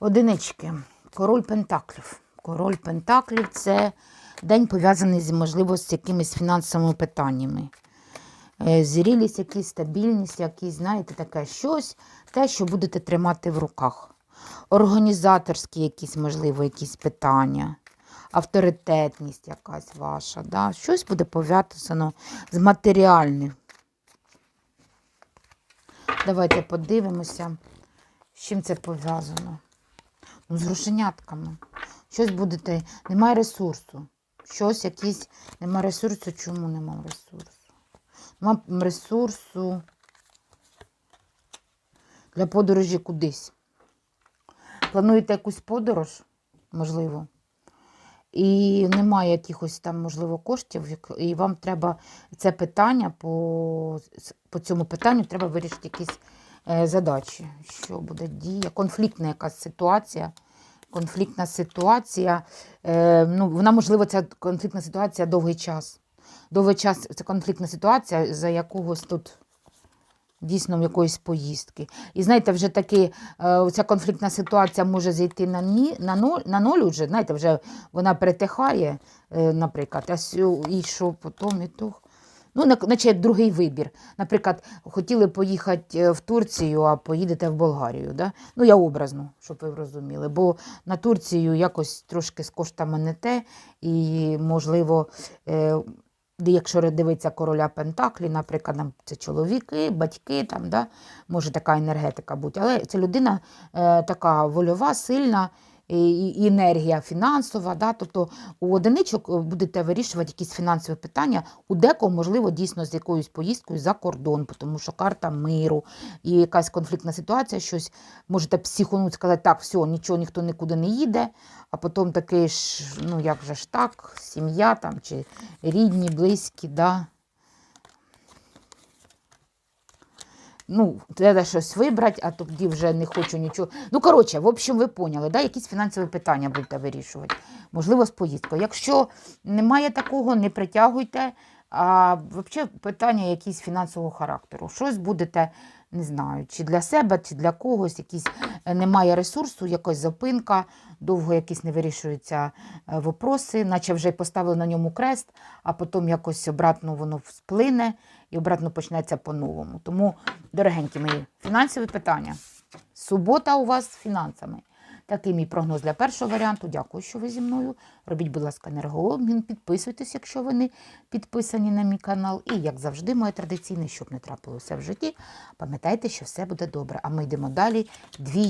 Одинички. Король Пентаклів. Король Пентаклів це день пов'язаний з, можливо, з якимись фінансовими питаннями. Е, Зрілість, якісь стабільність, якісь, знаєте, таке щось, те, що будете тримати в руках. Організаторські якісь, можливо, якісь питання, авторитетність якась ваша. Да? Щось буде пов'язано з матеріальним. Давайте подивимося, з чим це пов'язано. З грошенятками. Щось будете. Немає ресурсу. Щось якийсь. Немає ресурсу. Чому немає ресурсу? Нема ресурсу для подорожі кудись. Плануєте якусь подорож, можливо, і немає якихось там, можливо, коштів, і вам треба це питання по, по цьому питанню треба вирішити якісь задачі. Що буде дія? Конфліктна якась ситуація. Конфліктна ситуація. Е, ну, вона, можливо, ця конфліктна ситуація довгий час. Довгий час це конфліктна ситуація за якогось тут дійсно якоїсь поїздки. І знаєте, вже таки е, ця конфліктна ситуація може зійти на, ні, на, ноль, на ноль уже, знаєте, вже вона перетихає, е, наприклад, а сю- і що потім і то. Ну, наче як другий вибір. Наприклад, хотіли поїхати е, в Турцію, а поїдете в Болгарію. Да? Ну, я образно, щоб ви розуміли. Бо на Турцію якось трошки з коштами не те, і, можливо, е, якщо дивиться короля Пентаклі, наприклад, там це чоловіки, батьки, там, да, може така енергетика бути. Але це людина е, така вольова, сильна, і, енергія фінансова. Да, тобто у одиничок е, будете вирішувати якісь фінансові питання, у декого, можливо, дійсно з якоюсь поїздкою за кордон, тому що карта миру і якась конфліктна ситуація, щось можете психонути, сказати, так, все, нічого, ніхто нікуди не їде, а потім такий ж, ну як же ж так, сім'я там чи рідні, близькі, да. Ну, треба щось вибрати, а тоді вже не хочу нічого. Ну, коротше, в общем, ви поняли, да? якісь фінансові питання будете вирішувати. Можливо, з поїздкою. Якщо немає такого, не притягуйте. А взагалі питання якісь фінансового характеру. Щось будете, не знаю, чи для себе, чи для когось, якісь е, немає ресурсу, якась зупинка, довго якісь не вирішуються е, вопроси, наче вже поставили на ньому крест, а потім якось обратно воно сплине і обратно почнеться по-новому. Тому, дорогенькі мої, фінансові питання. Субота у вас з фінансами. Такий мій прогноз для першого варіанту. Дякую, що ви зі мною. Робіть, будь ласка, енергообмін, підписуйтесь, якщо ви не підписані на мій канал. І, як завжди, моє традиційне, щоб не трапилося в житті, пам'ятайте, що все буде добре. А ми йдемо далі. Дві